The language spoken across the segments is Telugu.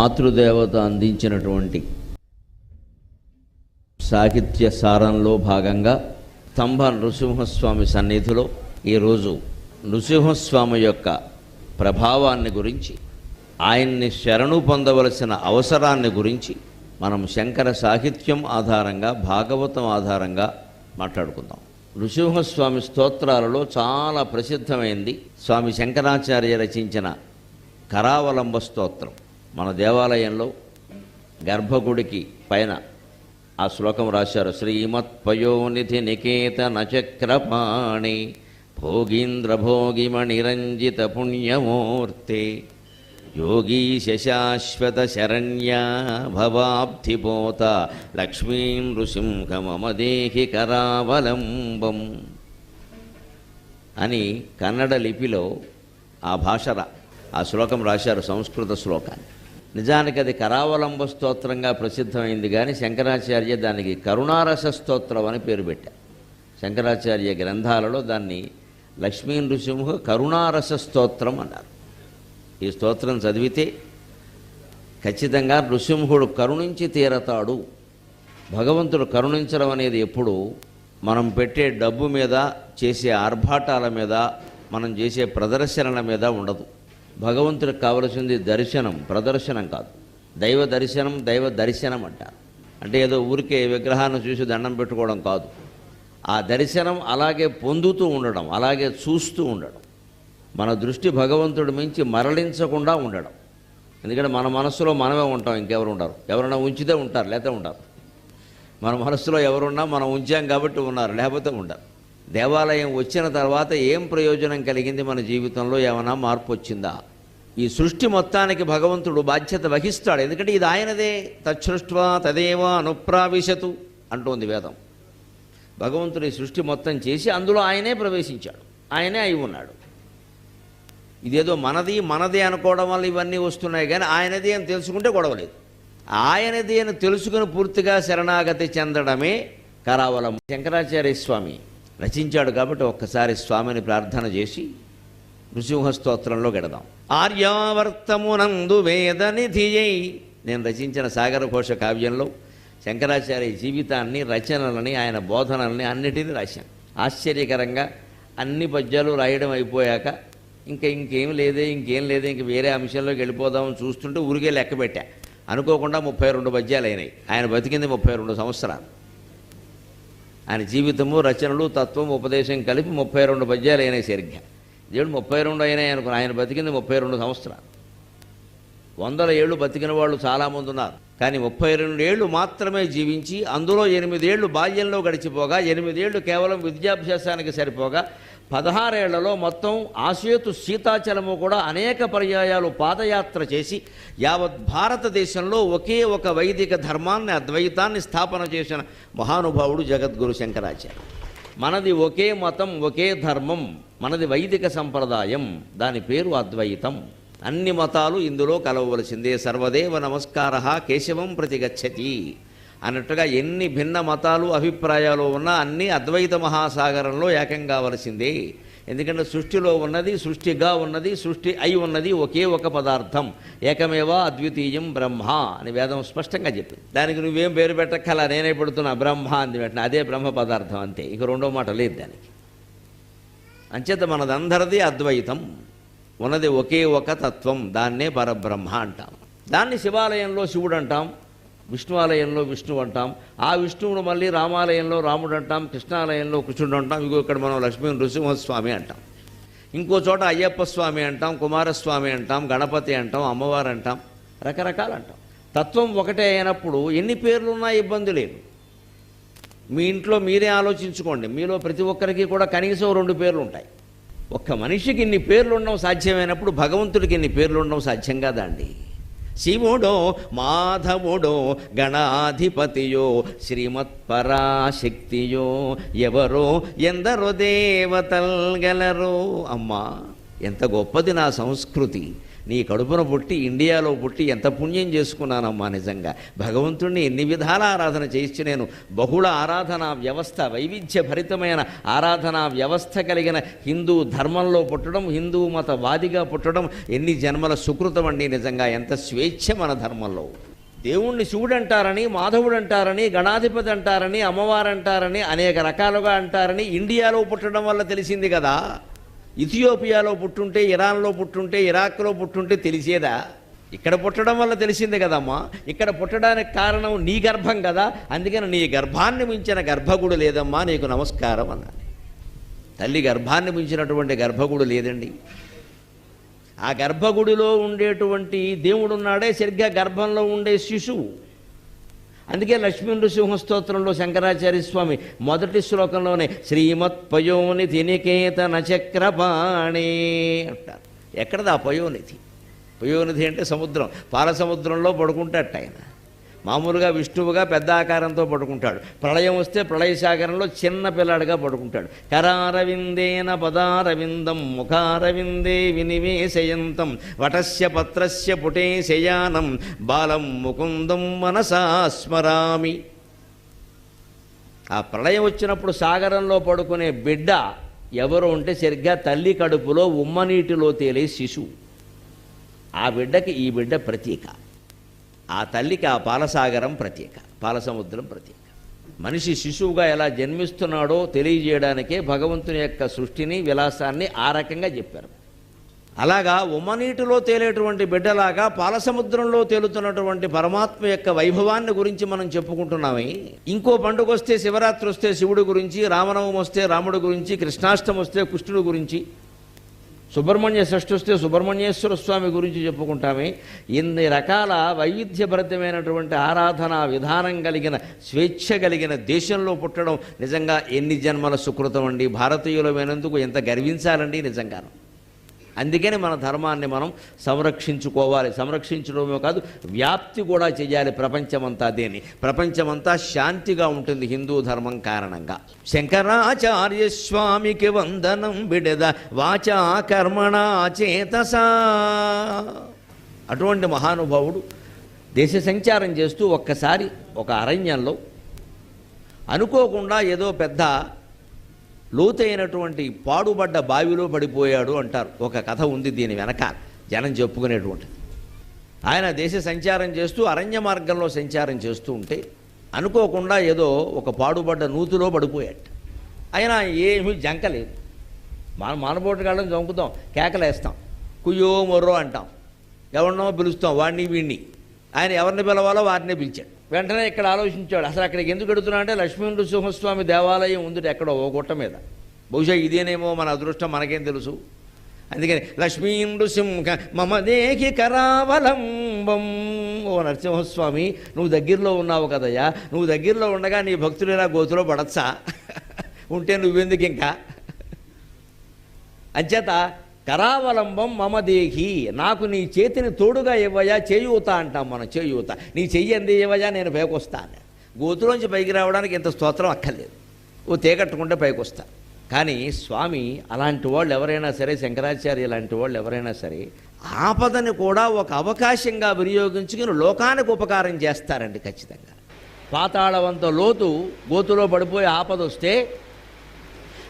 మాతృదేవత అందించినటువంటి సాహిత్య సారంలో భాగంగా స్తంభ నృసింహస్వామి సన్నిధిలో ఈరోజు నృసింహస్వామి యొక్క ప్రభావాన్ని గురించి ఆయన్ని శరణు పొందవలసిన అవసరాన్ని గురించి మనం శంకర సాహిత్యం ఆధారంగా భాగవతం ఆధారంగా మాట్లాడుకుందాం. నృసింహస్వామి స్తోత్రాలలో చాలా ప్రసిద్ధమైంది స్వామి శంకరాచార్య రచించిన కరావలంబ స్తోత్రం. మన దేవాలయంలో గర్భగుడికి పైన ఆ శ్లోకం రాశారు. శ్రీమత్పయోనిధి నికేతన చక్రపాణి భోగీంద్ర భోగిమణిరంజిత పుణ్యమూర్తి యోగీ శశాశ్వత శరణ్య భవాబ్ధిపోత లక్ష్మీం నృసింహ మమదేహి కరావలంబం అని కన్నడ లిపిలో ఆ భాష ఆ శ్లోకం రాశారు సంస్కృత శ్లోకాన్ని. నిజానికి అది కరావలంబ స్తోత్రంగా ప్రసిద్ధమైంది కానీ శంకరాచార్య దానికి కరుణారస స్తోత్రం అని పేరు పెట్టారు. శంకరాచార్య గ్రంథాలలో దాన్ని లక్ష్మీ నృసింహ కరుణారస స్తోత్రం అన్నారు. ఈ స్తోత్రం చదివితే ఖచ్చితంగా నృసింహుడు కరుణించి తీరతాడు. భగవంతుడు కరుణించడం అనేది ఎప్పుడు మనం పెట్టే డబ్బు మీద చేసే ఆర్భాటాల మీద మనం చేసే ప్రదర్శనల మీద ఉండదు. భగవంతుడికి కావలసింది దర్శనం ప్రదర్శనం కాదు. దైవ దర్శనం దైవ దర్శనం అంటారు. అంటే ఏదో ఊరికే విగ్రహాన్ని చూసి దండం పెట్టుకోవడం కాదు. ఆ దర్శనం అలాగే పొందుతూ ఉండడం అలాగే చూస్తూ ఉండడం. మన దృష్టి భగవంతుడి మించి మరలించకుండా ఉండడం. ఎందుకంటే మన మనస్సులో మనమే ఉంటాం ఇంకెవరు ఉండరు. ఎవరైనా ఉంచితే ఉంటారు లేకపోతే ఉండరు. మన మనస్సులో ఎవరున్నా మనం ఉంచాం కాబట్టి ఉన్నారు లేకపోతే ఉండరు. దేవాలయం వచ్చిన తర్వాత ఏం ప్రయోజనం కలిగింది మన జీవితంలో? ఏమైనా మార్పు వచ్చిందా? ఈ సృష్టి మొత్తానికి భగవంతుడు బాధ్యత వహిస్తాడు. ఎందుకంటే ఇది ఆయనదే. తచ్చృష్ట్వా తదేవ అనుప్రావిశతు అంటోంది వేదం. భగవంతుడు ఈ సృష్టి మొత్తం చేసి అందులో ఆయనే ప్రవేశించాడు. ఆయనే అయి ఉన్నాడు. ఇదేదో మనది మనది అనుకోవడం వల్ల ఇవన్నీ వస్తున్నాయి కానీ ఆయనది అని తెలుసుకుంటే గొడవలేదు ఆయనది అని తెలుసుకుని పూర్తిగా శరణాగతి చెందడమే కరావలం. శంకరాచార్య స్వామి రచించాడు కాబట్టి ఒక్కసారి స్వామిని ప్రార్థన చేసి నృసింహస్తోత్రంలో గడదాం ఆర్యావర్తమునందు వేదనిధియై నేను రచించిన సాగరఘోష కావ్యంలో శంకరాచార్య జీవితాన్ని రచనలని ఆయన బోధనల్ని అన్నిటినీ రాశాను ఆశ్చర్యకరంగా అన్ని పద్యాలు రాయడం అయిపోయాక ఇంకా ఇంకేం లేదే ఇంకేం లేదే ఇంక వేరే అంశంలోకి వెళ్ళిపోదామని చూస్తుంటే ఊరికే లెక్క పెట్టా. అనుకోకుండా ముప్పై రెండు పద్యాలు అయినాయి. ఆయన బతికింది ముప్పై రెండు సంవత్సరాలు. ఆయన జీవితము రచనలు తత్వం ఉపదేశం కలిపి ముప్పై రెండు పద్యాలు అయినాయి సరిగ్గా. దేవుడు ముప్పై రెండు అయినాయి అనుకుని ఆయన బతికింది ముప్పై రెండు సంవత్సరాలు. వందల ఏళ్ళు బతికిన వాళ్ళు చాలామంది ఉన్నారు. కానీ ముప్పై రెండు ఏళ్ళు మాత్రమే జీవించి అందులో ఎనిమిదేళ్ళు బాల్యంలో గడిచిపోగా ఎనిమిదేళ్ళు కేవలం విద్యాభ్యాసానికి సరిపోగా పదహారేళ్ళలో మొత్తం ఆసేతు సీతాచలము కూడా అనేక పర్యాయాలు పాదయాత్ర చేసి యావత్ భారతదేశంలో ఒకే ఒక వైదిక ధర్మాన్ని అద్వైతాన్ని స్థాపన చేసిన మహానుభావుడు జగద్గురు శంకరాచార్య మనది ఒకే మతం ఒకే ధర్మం. మనది వైదిక సంప్రదాయం దాని పేరు అద్వైతం. అన్ని మతాలు ఇందులో కలవవలసిందే. సర్వదేవ నమస్కార కేశవం ప్రతిగచ్చతి. అన్నట్టుగా ఎన్ని భిన్న మతాలు అభిప్రాయాలు ఉన్నా అన్నీ అద్వైత మహాసాగరంలో ఏకం కావలసిందే. ఎందుకంటే సృష్టిలో ఉన్నది సృష్టిగా ఉన్నది సృష్టి అయి ఉన్నది ఒకే ఒక పదార్థం. ఏకమేవా అద్వితీయం బ్రహ్మ అని వేదం స్పష్టంగా చెప్పింది. దానికి నువ్వేం పేరు పెట్టక్కల నేనే పెడుతున్నా బ్రహ్మ అని పెట్టిన అదే బ్రహ్మ పదార్థం అంతే. ఇక రెండో మాట లేదు దానికి. అంచేత మనదందరిది అద్వైతం. ఉన్నది ఒకే ఒక తత్వం దాన్నే పరబ్రహ్మ అంటాం. దాన్ని శివాలయంలో శివుడు అంటాం విష్ణువాలయంలో విష్ణువు అంటాం ఆ విష్ణువును మళ్ళీ రామాలయంలో రాముడు అంటాం కృష్ణాలయంలో కృష్ణుడు అంటాం ఇంకో ఇక్కడ మనం లక్ష్మీ నృసింహస్వామి అంటాం. ఇంకో చోట అయ్యప్ప స్వామి అంటాం కుమారస్వామి అంటాం గణపతి అంటాం అమ్మవారు అంటాం రకరకాలు అంటాం. తత్వం ఒకటే అయినప్పుడు ఎన్ని పేర్లున్నా ఇబ్బంది లేదు. మీ ఇంట్లో మీరే ఆలోచించుకోండి. మీలో ప్రతి ఒక్కరికి కూడా కనీసం రెండు పేర్లు ఉంటాయి. ఒక్క మనిషికి ఇన్ని పేర్లు ఉండడం సాధ్యమైనప్పుడు భగవంతుడికి ఇన్ని పేర్లు ఉండడం సాధ్యం కాదండి శివుడో మాధవుడో గణాధిపతియో శ్రీమత్పరాశక్తియో ఎవరో ఎందరో దేవతల్గలరో. అమ్మా ఎంత గొప్పది నా సంస్కృతి. నీ కడుపున పుట్టి ఇండియాలో పుట్టి ఎంత పుణ్యం చేసుకున్నానమ్మా నిజంగా. భగవంతుణ్ణి ఎన్ని విధాల ఆరాధన చేయించి నేను బహుళ ఆరాధనా వ్యవస్థ వైవిధ్య భరితమైన ఆరాధనా వ్యవస్థ కలిగిన హిందూ ధర్మంలో పుట్టడం హిందూ మతవాదిగా పుట్టడం ఎన్ని జన్మల సుకృతం అండి నిజంగా. ఎంత స్వేచ్ఛ మన ధర్మంలో. దేవుణ్ణి శివుడు అంటారని మాధవుడు అంటారని గణాధిపతి అంటారని అమ్మవారు అంటారని అనేక రకాలుగా అంటారని ఇండియాలో పుట్టడం వల్ల తెలిసింది కదా. ఇథియోపియాలో పుట్టుంటే ఇరాన్లో పుట్టుంటే ఇరాక్లో పుట్టుంటే తెలిసేదా? ఇక్కడ పుట్టడం వల్ల తెలిసింది కదమ్మా. ఇక్కడ పుట్టడానికి కారణం నీ గర్భం కదా. అందుకని నీ గర్భాన్ని మించిన గర్భగుడు లేదమ్మా నీకు నమస్కారం అన్నాను. తల్లి గర్భాన్ని మించినటువంటి గర్భగుడు లేదండి. ఆ గర్భగుడిలో ఉండేటువంటి దేవుడున్నాడే సరిగ్గా గర్భంలో ఉండే శిశువు. అందుకే లక్ష్మీ నృసింహ స్తోత్రంలో శంకరాచార్య స్వామి మొదటి శ్లోకంలోనే శ్రీమత్ పయోనిధి నికేతన చక్రపాణి అంటారు. ఎక్కడది ఆ పయోనిధి? పయోనిధి అంటే సముద్రం. పాల సముద్రంలో పడుకుంటాట ఆయన. మామూలుగా విష్ణువుగా పెద్ద ఆకారంతో పడుకుంటాడు. ప్రళయం వస్తే ప్రళయ సాగరంలో చిన్న పిల్లాడిగా పడుకుంటాడు. కరారవిందేన పదారవిందం ముఖారవిందే వినివేశయంతం వటస్య పత్రస్య పుటే శయానం. బాలం ముకుందం మనసా స్మరామి. ఆ ప్రళయం వచ్చినప్పుడు సాగరంలో పడుకునే బిడ్డ ఎవరు ఉంటే సరిగ్గా తల్లి కడుపులో ఉమ్మనీటిలో తేలే శిశువు. ఆ బిడ్డకి ఈ బిడ్డ ప్రతీక. ఆ తల్లికి ఆ పాలసాగరం ప్రత్యేక పాలసముద్రం ప్రత్యేక. మనిషి శిశువుగా ఎలా జన్మిస్తున్నాడో తెలియజేయడానికే భగవంతుని యొక్క సృష్టిని విలాసాన్ని ఆ రకంగా చెప్పారు. అలాగా ఉమ్మనీటిలో తేలేటువంటి బిడ్డలాగా పాలసముద్రంలో తేలుతున్నటువంటి పరమాత్మ యొక్క వైభవాన్ని గురించి మనం చెప్పుకుంటున్నామే. ఇంకో పండుగ వస్తే శివరాత్రి వస్తే శివుడి గురించి రామనవమి వస్తే రాముడి గురించి కృష్ణాష్టమి వస్తే కృష్ణుడి గురించి సుబ్రహ్మణ్య షష్ఠి వస్తే సుబ్రహ్మణ్యేశ్వర స్వామి గురించి చెప్పుకుంటామే. ఇన్ని రకాల వైవిధ్యభరితమైనటువంటి ఆరాధనా విధానం కలిగిన స్వేచ్ఛ కలిగిన దేశంలో పుట్టడం నిజంగా ఎన్ని జన్మల సుకృతం అండి. భారతీయులమైనందుకు ఎంత గర్వించాలండి నిజంగాను. అందుకని మన ధర్మాన్ని మనం సంరక్షించుకోవాలి. సంరక్షించడమే కాదు వ్యాప్తి కూడా చేయాలి ప్రపంచమంతా దేని ప్రపంచమంతా శాంతిగా ఉంటుంది హిందూ ధర్మం కారణంగా. శంకరాచార్య స్వామికి వందనం బిడద వాచా కర్మణ చేతసా. అటువంటి మహానుభావుడు దేశ సంచారం చేస్తూ ఒక్కసారి ఒక అరణ్యంలో అనుకోకుండా ఏదో పెద్ద లోతైనటువంటి పాడుబడ్డ బావిలో పడిపోయాడు అంటారు. ఒక కథ ఉంది దీని వెనక. జనం చెప్పుకునేటువంటిది. ఆయన దేశ సంచారం చేస్తూ అరణ్య మార్గంలో సంచారం చేస్తూ ఉంటే అనుకోకుండా ఏదో ఒక పాడుబడ్డ నూతిలో పడిపోయాడు. ఆయన ఏమీ జంకలేదు మన మానబోటు కాళ్ళం జంకుతాం కేకలేస్తాం. కుయ్యో మొర్రో అంటాం. ఎవరినో పిలుస్తాం వాడిని వీడిని ఆయన ఎవరిని పిలవాలో వారిని పిలిచాడు. వెంటనే ఇక్కడ ఆలోచించాడు అసలు అక్కడికి ఎందుకు ఎడుతున్నా అంటే లక్ష్మీ నృసింహస్వామి దేవాలయం ఉంది ఎక్కడో ఓ గుట్ట మీద. బహుశా ఇదేనేమో మన అదృష్టం మనకేం తెలుసు. అందుకని లక్ష్మీ నృసింహ మమ దేహి కరావలంబం. ఓ నరసింహస్వామి నువ్వు దగ్గరలో ఉన్నావు కదయ్యా నువ్వు దగ్గరలో ఉండగా నీ భక్తులు ఇలా గోతులో పడచ్చా? ఉంటే నువ్వెందుకు ఇంకా అంచేత కరావలంబం మమదేహి నాకు నీ చేతిని తోడుగా ఇవ్వయా చేయూత అంటాం మనం చేయూత. నీ చెయ్యి అంది ఇవ్వయా నేను పైకొస్తాను. గోతులోంచి పైకి రావడానికి ఇంత స్తోత్రం అక్కర్లేదు. ఓ తేగట్టుకుంటే పైకి వస్తా కానీ స్వామి అలాంటి వాళ్ళు ఎవరైనా సరే శంకరాచార్య లాంటి వాళ్ళు ఎవరైనా సరే ఆపదని కూడా ఒక అవకాశంగా వినియోగించుకుని లోకానికి ఉపకారం చేస్తారండి ఖచ్చితంగా. పాతాళవంత లోతు గోతులో పడిపోయి ఆపద వస్తే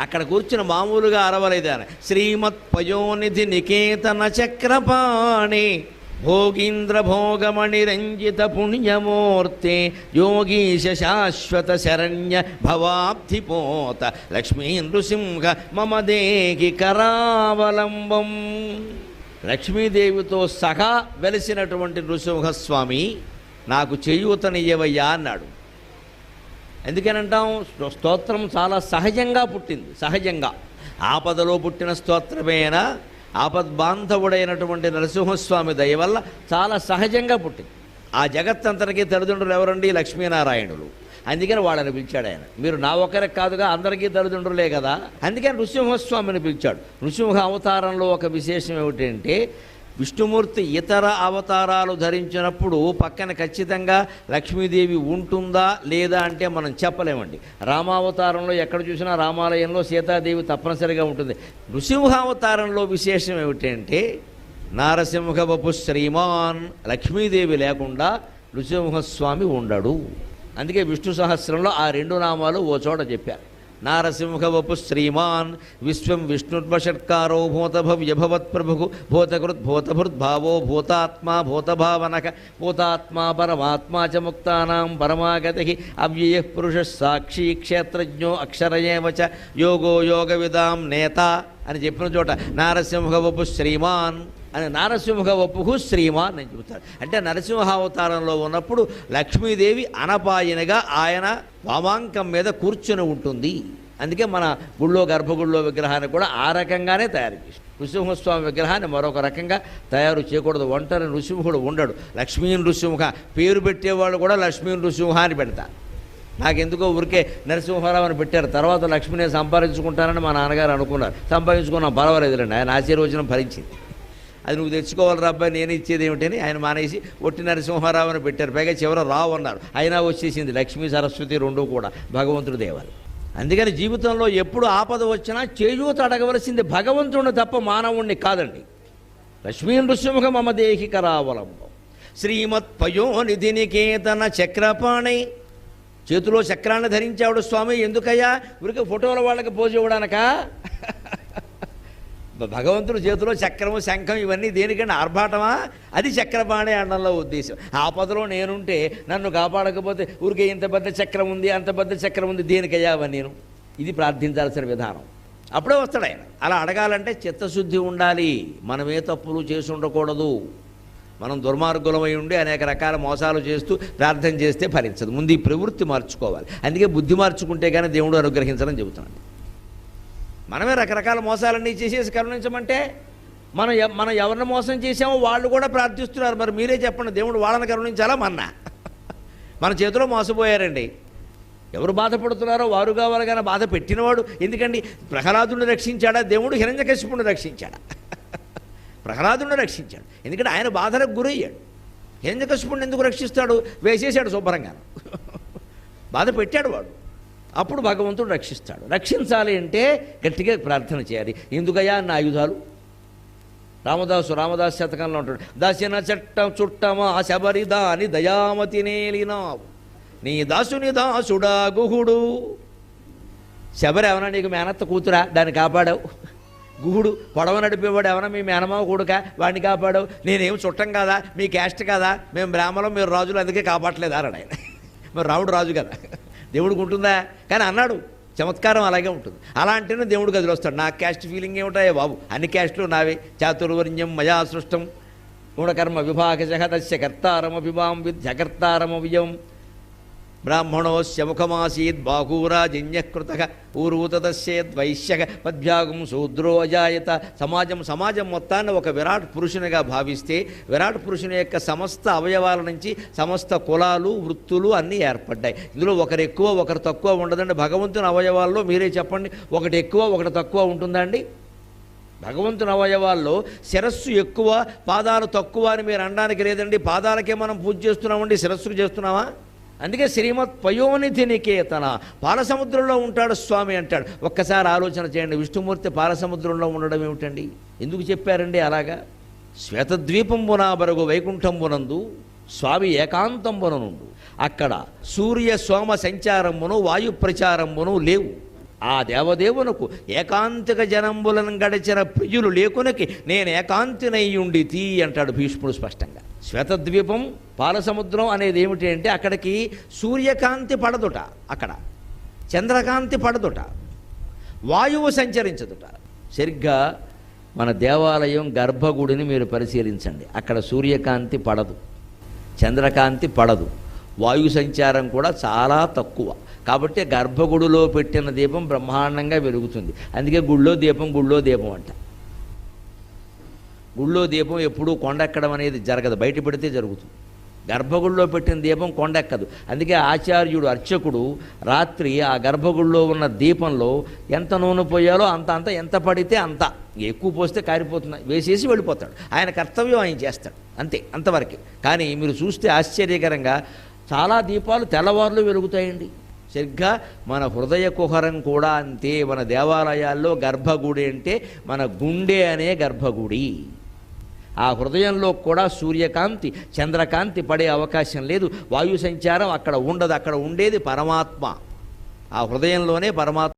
అక్కడ కూర్చుని మామూలుగా అరవలేదు ఆయన శ్రీమత్ పయోనిధి నికేతన చక్రపాణి భోగీంద్ర భోగమణి రంజిత పుణ్యమూర్తి యోగీశ శాశ్వత శరణ్య భవాబ్ధిపోత లక్ష్మీ నృసింహ మమ దేహి కరావలంబం. లక్ష్మీదేవితో సహా వెలిసినటువంటి నృసింహస్వామి నాకు చేయూతనియ్యవయ్యా అన్నాడు. ఎందుకనంటాం స్తోత్రం చాలా సహజంగా పుట్టింది సహజంగా. ఆపదలో పుట్టిన స్తోత్రమేనా? ఆపద్బాంధవుడైనటువంటి నరసింహస్వామి దయ వల్ల చాలా సహజంగా పుట్టింది. ఆ జగత్తంతటికీ తల్లిదండ్రులు ఎవరండి? లక్ష్మీనారాయణులు. అందుకని వాళ్ళని పిలిచాడు ఆయన. మీరు నా ఒక్కరికి కాదుగా అందరికీ తల్లిదండ్రులే కదా. అందుకని నృసింహస్వామిని పిలిచాడు. నృసింహ అవతారంలో ఒక విశేషం ఏమిటంటే విష్ణుమూర్తి ఇతర అవతారాలు ధరించినప్పుడు పక్కన ఖచ్చితంగా లక్ష్మీదేవి ఉంటుందా లేదా అంటే మనం చెప్పలేమండి. రామావతారంలో ఎక్కడ చూసినా రామాలయంలో సీతాదేవి తప్పనిసరిగా ఉంటుంది. నృసింహావతారంలో విశేషం ఏమిటంటే నారసింహ బపు శ్రీమాన్ లక్ష్మీదేవి లేకుండా నృసింహస్వామి ఉండడు. అందుకే విష్ణు సహస్రంలో ఆ రెండు నామాలు ఓ చోట చెప్పారు. నారసింహవపు శ్రీమాన్ విశ్వం విష్ణుర్వషట్కారో భూతభవ్యభవత్ప్రభు భూతకృత్ భూతభృద్భావో భూతాత్మా భూతభావనక భూతాత్మా పరమాత్మా చ ముక్తానాం పరమాగతి అవ్యయ పురుష సాక్షి క్షేత్రజ్ఞో అక్షరయేవ చ యోగో యోగవిదాం నేత అని చెప్పిన చోట నారసింహవపు శ్రీమాన్ అని నారసింహ వపుహు శ్రీమాన్ అని చెబుతారు. అంటే నరసింహావతారంలో ఉన్నప్పుడు లక్ష్మీదేవి అనపాయనగా ఆయన వామాంకం మీద కూర్చుని ఉంటుంది. అందుకే మన గుళ్ళో గర్భగుళ్ళో విగ్రహాన్ని కూడా ఆ రకంగానే తయారు చేసి నృసింహస్వామి విగ్రహాన్ని మరొక రకంగా తయారు చేయకూడదు. ఒంటరి నృసింహుడు ఉండడు. లక్ష్మీ నృసింహ పేరు పెట్టేవాళ్ళు కూడా లక్ష్మీ నృసింహ అని పెడతారు. నాకెందుకో ఊరికే నరసింహారావు అని పెట్టారు. తర్వాత లక్ష్మిని సంపాదించుకుంటానని మా నాన్నగారు అనుకున్నారు. సంపాదించుకున్నాం పర్వాలేదులేండి ఆయన ఆశీర్వచనం భరించింది అది నువ్వు తెచ్చుకోవాలి రాబ్బా నేను ఇచ్చేది ఏమిటని ఆయన మానేసి ఒట్టి నరసింహారావు అని పెట్టారు. పైగా చివర రావు అన్నారు. అయినా వచ్చేసింది లక్ష్మీ సరస్వతి రెండు కూడా భగవంతుడు దేవాలి. అందుకని జీవితంలో ఎప్పుడు ఆపద వచ్చినా చేయూత అడగవలసింది భగవంతుడిని తప్ప మానవుణ్ణి కాదండి. లక్ష్మీ నృసింహ మమ దేహి కరావలంబం శ్రీమత్ పయోనిధినికేతన చక్రపాణి. చేతిలో చక్రాన్ని ధరించాడు స్వామి ఎందుకయ్యా? ఊరికే ఫోటోల వాళ్ళకి పోజ్ ఇవ్వడానకా? భగవంతుడు చేతిలో చక్రము శంఖం ఇవన్నీ దేనికంటే ఆర్భాటమా? అది చక్రపాణి అనడంలో ఉద్దేశం. ఆపదలో నేనుంటే నన్ను కాపాడకపోతే ఊరికే ఇంత పెద్ద చక్రం ఉంది అంత పెద్ద చక్రం ఉంది దేనికయ్యా నేను? ఇది ప్రార్థించాల్సిన విధానం. అప్పుడే వస్తాడు ఆయన. అలా అడగాలంటే చిత్తశుద్ధి ఉండాలి. మనమే తప్పులు చేసి ఉండకూడదు. మనం దుర్మార్గులమై ఉండి అనేక రకాల మోసాలు చేస్తూ ప్రార్థన చేస్తే ఫలించదు. ముందు ఈ ప్రవృత్తి మార్చుకోవాలి. అందుకే బుద్ధి మార్చుకుంటే కానీ దేవుడు అనుగ్రహించడం చెబుతున్నాడు మనమే రకరకాల మోసాలన్నీ చేసేసి కరుణించమంటే మనం మనం ఎవరిని మోసం చేసామో వాళ్ళు కూడా ప్రార్థిస్తున్నారు. మరి మీరే చెప్పండి దేవుడు వాళ్ళని కరుణించాలా మన్నా? మన చేతిలో మోసపోయారండి. ఎవరు బాధపడుతున్నారో వారు కావాలగానే బాధ పెట్టినవాడు. ఎందుకండి? ప్రహ్లాదుని రక్షించాడా? దేవుడు హిరణ్యకశిపుని రక్షించాడా? ప్రహ్లాదుని రక్షించాడు. ఎందుకంటే ఆయన బాధలకు గురయ్యాడు. హిరణ్యకశిపుని ఎందుకు రక్షిస్తాడు? వేసేసాడు శుభ్రంగా బాధ పెట్టాడు వాడు. అప్పుడు భగవంతుడు రక్షిస్తాడు. రక్షించాలి అంటే గట్టిగా ప్రార్థన చేయాలి. ఎందుకయ్యా నా ఆయుధాలు? రామదాసు రామదాసు శతకంలో ఉంటాడు. దశన చట్టం చుట్టమా శబరిదా అని దయామతి నేలినావు. నీ దాసుని దాసుడా గుహుడు. శబరి ఏమన్నా నీకు మేనత్త కూతురా? దాన్ని కాపాడావు. గుహుడు పొడవ నడిపేవాడు ఏమన్నా మీ మేనమావ కొడుక? వాడిని కాపాడావు. నేనేం చుట్టం కాదా? మీ క్యాస్ట్ కాదా? మేము బ్రాహ్మణం మీరు రాజులు అందుకే కాపాడలేదారాడు ఆయన. మరి రాముడు రాజు కదా. దేవుడికి ఉంటుందా? కానీ అన్నాడు. చమత్కారం అలాగే ఉంటుంది. అలాంటినే దేవుడు గదిలో వస్తాడు. నా క్యాస్ట్ ఫీలింగ్ ఏమిటాయో బాబు? అన్ని క్యాస్ట్లు నావే. చాతుర్వర్ణ్యం మయా సృష్టం గుణకర్మ విభాగశ తస్య జగర్తారమ విద్యకర్తారమవ్యం బ్రాహ్మణోస్య ముఖమాసీద్ బాహూరాజన్యకృత ఊరూతస్యేద్వైశ్యక పద్భ్యాగం శూద్రో అజాయత సమాజం సమాజం మొత్తాన్ని ఒక విరాట్ పురుషునిగా భావిస్తే విరాట్ పురుషుని యొక్క సమస్త అవయవాల నుంచి సమస్త కులాలు వృత్తులు అన్నీ ఏర్పడ్డాయి. ఇందులో ఒకరు ఎక్కువ ఒకరు తక్కువ ఉండదండి. భగవంతుని అవయవాల్లో మీరే చెప్పండి. ఒకటి ఎక్కువ ఒకటి తక్కువ ఉంటుందండి భగవంతుని అవయవాల్లో శిరస్సు ఎక్కువ పాదాలు తక్కువ అని మీరు అనడానికి లేదండి. పాదాలకే మనం పూజ చేస్తున్నామండి. శిరస్సుకు చేస్తున్నామా అందుకే శ్రీమత్ పయోనిధి నికేతన పాలసముద్రంలో ఉంటాడు స్వామి అంటాడు. ఒక్కసారి ఆలోచన చేయండి విష్ణుమూర్తి పాలసముద్రంలో ఉండడం ఏమిటండి? ఎందుకు చెప్పారండి అలాగా? శ్వేతద్వీపంబున బరుగు వైకుంఠంబునందు స్వామి ఏకాంతంబుననుండు. అక్కడ సూర్య సోమ సంచారమును వాయు ప్రచారమును లేవు. ఆ దేవదేవునకు ఏకాంతిక జనంబులను గడిచిన ప్రియులు లేకునకి నేను ఏకాంతినయ్యుండి తీ అంటాడు భీష్ముడు స్పష్టంగా. శ్వేతద్వీపం పాలసముద్రం అనేది ఏమిటి అంటే అక్కడికి సూర్యకాంతి పడదుట అక్కడ. చంద్రకాంతి పడదుట. వాయువు సంచరించదుట. సరిగ్గా మన దేవాలయం గర్భగుడిని మీరు పరిశీలించండి. అక్కడ సూర్యకాంతి పడదు. చంద్రకాంతి పడదు. వాయు సంచారం కూడా చాలా తక్కువ. కాబట్టి గర్భగుడిలో పెట్టిన దీపం బ్రహ్మాండంగా వెలుగుతుంది. అందుకే గుళ్ళో దీపం గుళ్ళో దీపం అంట. గుళ్ళో దీపం ఎప్పుడూ కొండెక్కడం అనేది జరగదు. బయట పెడితే జరుగుతుంది. గర్భగుడిలో పెట్టిన దీపం కొండెక్కదు. అందుకే ఆచార్యుడు అర్చకుడు రాత్రి ఆ గర్భగుడిలో ఉన్న దీపంలో ఎంత నూనె పోయాలో అంత అంత ఎంత పడితే అంత. ఎక్కువ పోస్తే కారిపోతున్నా వేసేసి వెళ్ళిపోతాడు. ఆయన కర్తవ్యం ఆయన చేస్తాడు. అంతే అంతవరకే. కానీ మీరు చూస్తే ఆశ్చర్యకరంగా చాలా దీపాలు తెల్లవారులు వెలుగుతాయండి. సరిగ్గా మన హృదయ కుహరం కూడా అంతే. మన దేవాలయాల్లో గర్భగుడి అంటే మన గుండె అనే గర్భగుడి. ఆ హృదయంలో కూడా సూర్యకాంతి చంద్రకాంతి పడే అవకాశం లేదు. వాయు సంచారం అక్కడ ఉండదు. అక్కడ ఉండేది పరమాత్మ. ఆ హృదయంలోనే పరమాత్మ